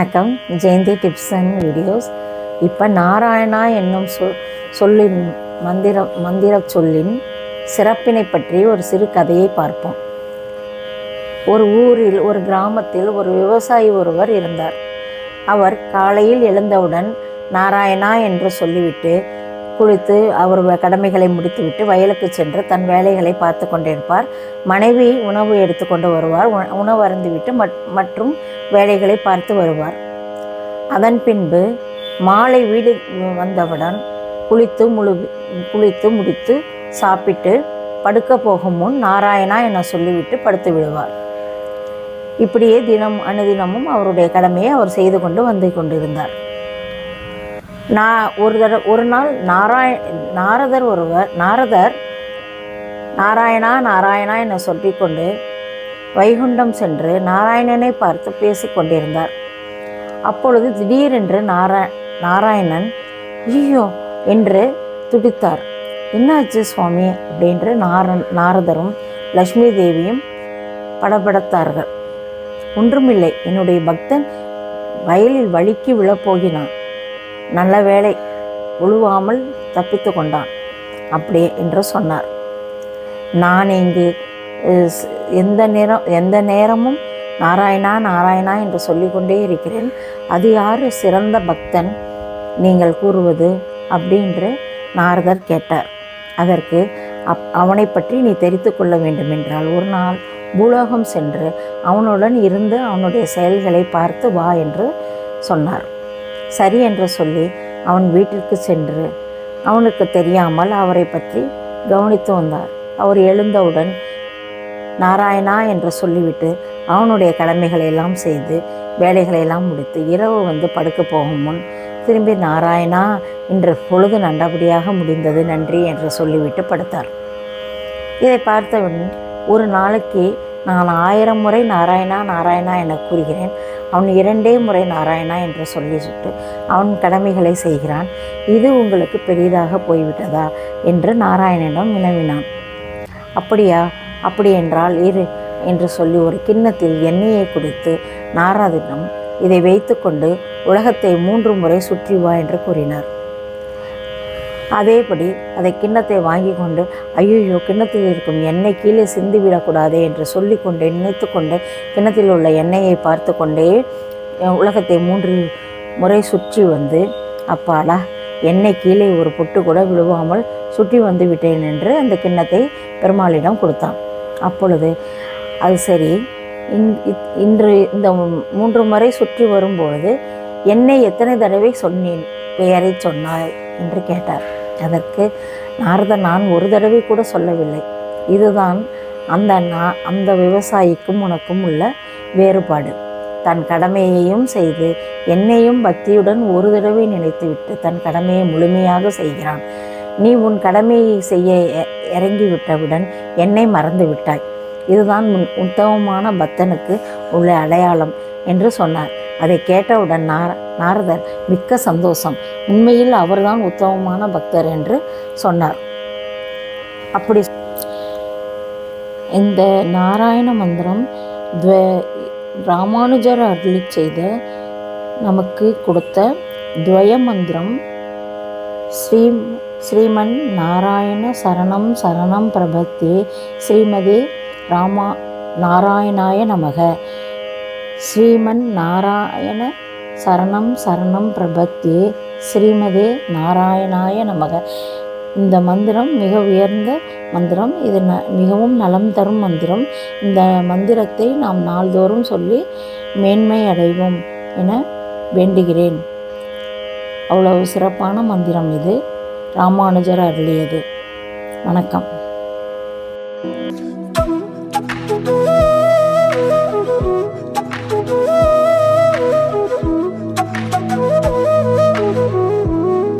வணக்கம். Jayanthi tips and videos. இப்போ நாராயணா என்னும் சொ சொல்லின் மந்திர மந்திர சொல்லின் சிறப்பினை பற்றி ஒரு சிறு கதையை பார்ப்போம். ஒரு ஊரில் ஒரு கிராமத்தில் ஒரு விவசாயி ஒருவர் இருந்தார். அவர் காலையில் எழுந்தவுடன் நாராயணா என்று சொல்லிவிட்டு குளித்து அவர் கடமைகளை முடித்துவிட்டு வயலுக்கு சென்று தன் வேலைகளை பார்த்து கொண்டிருப்பார். மனைவி உணவு எடுத்துக்கொண்டு வருவார். உண- உணவு அருந்துவிட்டு மட்- மற்றும் வேலைகளை பார்த்து வருவார். அதன் பின்பு மாலை வீடு வந்தவுடன் குளித்து முழு குளித்து முடித்து சாப்பிட்டு படுக்க போகும் முன் நாராயணா என சொல்லிவிட்டு படுத்து விடுவார். இப்படியே தினம் அனுதினமும் அவருடைய கடமையை அவர் செய்து கொண்டு வந்து கொண்டிருந்தார். நான் ஒரு தட ஒரு நாள் நாராய நாரதர் ஒருவர் நாரதர் நாராயணா நாராயணா என சொல்லிக்கொண்டு வைகுண்டம் சென்று நாராயணனை பார்த்து பேசிக் கொண்டிருந்தார். அப்பொழுது திடீரென்று நாரா நாராயணன் ஐயோ என்று துடித்தார். என்னாச்சு சுவாமி? அப்படின்று நார நாரதரும் லக்ஷ்மி தேவியும் படபடத்தார்கள். ஒன்றுமில்லை. என்னுடைய பக்தன் வயலில் வழுக்கி விழப்போகினான் நல்ல வேளை உழுவாமல் தப்பித்து கொண்டான். அப்படியே என்று சொன்னார். நான் இங்கு எந்த நேரம் எந்த நேரமும் நாராயணா நாராயணா என்று சொல்லிக்கொண்டே இருக்கிறேன். அது யார்? சிறந்த பக்தன் நீங்கள் கூறுவது அப்படின்று நாரதர் கேட்டார். அதற்கு அப் அவனை பற்றி நீ தெரிந்து கொள்ள வேண்டுமென்றால் ஒரு நாள் பூலோகம் சென்று அவனுடன் இருந்து அவனுடைய செயல்களை பார்த்து வா என்று சொன்னார். சரி என்று சொல்லி அவன் வீட்டிற்கு சென்று அவனுக்கு தெரியாமல் அவரை பற்றி கவனித்து வந்தார். அவர் எழுந்தவுடன் நாராயணா என்று சொல்லிவிட்டு அவனுடைய கடமைகளை எல்லாம் செய்து வேலைகளை எல்லாம் முடித்து இரவு வந்து படுக்க போகும் முன் திரும்பி நாராயணா இன்று பொழுது நல்லபடியாக முடிந்தது நன்றி என்று சொல்லிவிட்டு படுத்தார். இதை பார்த்தவன் ஒரு நாளைக்கு நான் ஆயிரம் முறை நாராயணா நாராயணா என கூறுகிறேன். அவன் இரண்டே முறை நாராயணா என்று சொல்லிவிட்டு அவன் கடமைகளை செய்கிறான். இது உங்களுக்கு பெரிதாக போய்விட்டதா? என்று நாராயணனிடம் வினவினான். அப்படியா? அப்படி என்றால் இரு என்று சொல்லி ஒரு கிண்ணத்தில் எண்ணெயை குடித்து நாராதிடம் இதை வைத்துக்கொண்டு உலகத்தை மூன்று முறை சுற்றி வா என்று கூறினார். அதேபடி அதை கிண்ணத்தை வாங்கி கொண்டு ஐயோ கிண்ணத்தில் இருக்கும் எண்ணெய் கீழே சிந்திவிடக்கூடாதே என்று சொல்லிக்கொண்டே நினைத்து கொண்டே கிண்ணத்தில் உள்ள எண்ணெயை பார்த்து கொண்டே உலகத்தை மூன்று முறை சுற்றி வந்து அப்பாடா எண்ணெய் கீழே ஒரு பொட்டு கூட விழுவாமல் சுற்றி வந்து விட்டேன் என்று அந்த கிண்ணத்தை பெருமாளிடம் கொடுத்தான். அப்பொழுது அது சரி இன்- இத்- இன்று இந்த மூன்று முறை சுற்றி வரும்பொழுது என்னை எத்தனை தடவை சொன்னேன் பெயரை சொன்னாய் என்று கேட்டார். அதற்கு நாரதர் நான் ஒரு தடவை கூட சொல்லவில்லை. இதுதான் அந்த நா- அந்த விவசாயிக்கும் உனக்கும் உள்ள வேறுபாடு. தன் கடமையையும் செய்து என்னையும் பக்தியுடன் ஒரு தடவை நினைத்துவிட்டு தன் கடமையை முழுமையாக செய்கிறான். நீ உன் கடமையை செய்ய எ- இறங்கிவிட்டவுடன் என்னை மறந்து விட்டாய். இதுதான் உன் உத்தமமான பக்தனுக்கு உள்ள அடையாளம் என்று சொன்னார். அதை கேட்டவுடன் நான் நாரதர் மிக்க சந்தோஷம். உண்மையில் அவர்தான் உத்தமமான பக்தர் என்று சொன்னார். அப்படி இந்த நாராயண மந்திரம் துவே ராமானுஜர் அருளி செய்த நமக்கு கொடுத்த துவய மந்திரம் ஸ்ரீ ஸ்ரீமன் நாராயண சரணம் சரணம் பிரபத்தே ஸ்ரீமதி ராமா நாராயணாய நமக. ஸ்ரீமன் நாராயண சரணம் சரணம் பிரபத்தே ஸ்ரீமதே நாராயணாய நமக. இந்த மந்திரம் மிக உயர்ந்த மந்திரம். இது ந மிகவும் நலம் தரும் மந்திரம். இந்த மந்திரத்தை நாம் நாள்தோறும் சொல்லி மேன்மை அடைவோம் என வேண்டுகிறேன். அவ்வளவு சிறப்பான மந்திரம் இது. ராமானுஜர் அருளியது. வணக்கம்.